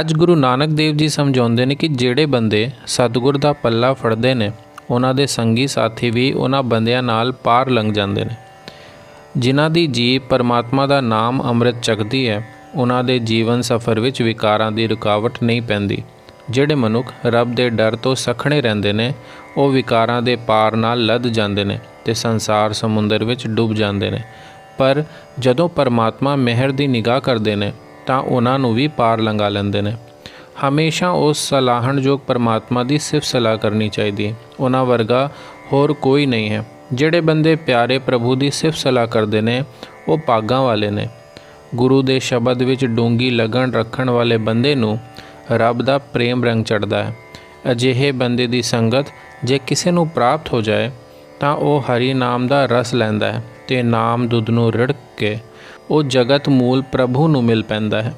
ਅੱਜ ਗੁਰੂ ਨਾਨਕ ਦੇਵ ਜੀ ਸਮਝਾਉਂਦੇ ਨੇ ਕਿ ਜਿਹੜੇ ਬੰਦੇ ਸਤਿਗੁਰ ਦਾ ਪੱਲਾ ਫੜਦੇ ਨੇ, ਉਹਨਾਂ ਦੇ ਸੰਗੀ ਸਾਥੀ ਵੀ ਉਹਨਾਂ ਬੰਦਿਆਂ ਨਾਲ ਪਾਰ ਲੰਘ ਜਾਂਦੇ ਨੇ। ਜਿਨ੍ਹਾਂ ਦੀ ਜੀਵ ਪਰਮਾਤਮਾ ਦਾ ਨਾਮ ਅੰਮ੍ਰਿਤ ਚੱਕਦੀ ਹੈ, ਉਹਨਾਂ ਦੇ ਜੀਵਨ ਸਫਰ ਵਿੱਚ ਵਿਕਾਰਾਂ ਦੀ ਰੁਕਾਵਟ ਨਹੀਂ ਪੈਂਦੀ। ਜਿਹੜੇ ਮਨੁੱਖ ਰੱਬ ਦੇ ਡਰ ਤੋਂ ਸਖਣੇ ਰਹਿੰਦੇ ਨੇ, ਉਹ ਵਿਕਾਰਾਂ ਦੇ ਪਾਰ ਨਾਲ ਲੱਦ ਜਾਂਦੇ ਨੇ ਤੇ ਸੰਸਾਰ ਸਮੁੰਦਰ ਵਿੱਚ ਡੁੱਬ ਜਾਂਦੇ ਨੇ। ਪਰ ਜਦੋਂ ਪਰਮਾਤਮਾ ਮਿਹਰ ਦੀ ਨਿਗਾਹ ਕਰਦੇ ਨੇ ਤਾਂ ਉਹਨਾਂ ਨੂੰ ਵੀ ਪਾਰ ਲੰਘਾ ਲੈਂਦੇ ਨੇ। ਹਮੇਸ਼ਾ ਉਸ ਸਲਾਹਣਯੋਗ ਪਰਮਾਤਮਾ ਦੀ ਸਿਫਤ ਸਲਾਹ ਕਰਨੀ ਚਾਹੀਦੀ ਹੈ। ਉਹਨਾਂ ਵਰਗਾ ਹੋਰ ਕੋਈ ਨਹੀਂ ਹੈ। ਜਿਹੜੇ ਬੰਦੇ ਪਿਆਰੇ ਪ੍ਰਭੂ ਦੀ ਸਿਫਤ ਸਲਾਹ ਕਰਦੇ ਨੇ, ਉਹ ਪਾਗਾਂ ਵਾਲੇ ਨੇ। ਗੁਰੂ ਦੇ ਸ਼ਬਦ ਵਿੱਚ ਡੂੰਗੀ ਲਗਨ ਰੱਖਣ ਵਾਲੇ ਬੰਦੇ ਨੂੰ ਰੱਬ ਦਾ ਪ੍ਰੇਮ ਰੰਗ ਚੜਦਾ ਹੈ। ਅਜਿਹੇ ਬੰਦੇ ਦੀ ਸੰਗਤ ਜੇ ਕਿਸੇ ਨੂੰ ਪ੍ਰਾਪਤ ਹੋ ਜਾਏ, ਤਾਂ ਉਹ ਹਰੀ ਨਾਮ ਦਾ ਰਸ ਲੈਂਦਾ ਹੈ ਤੇ ਨਾਮ ਦੁੱਧ ਨੂੰ ਰਿੜਕ ਕੇ ਉਹ ਜਗਤ ਮੂਲ ਪ੍ਰਭੂ ਨੂੰ ਮਿਲ ਪੈਂਦਾ ਹੈ।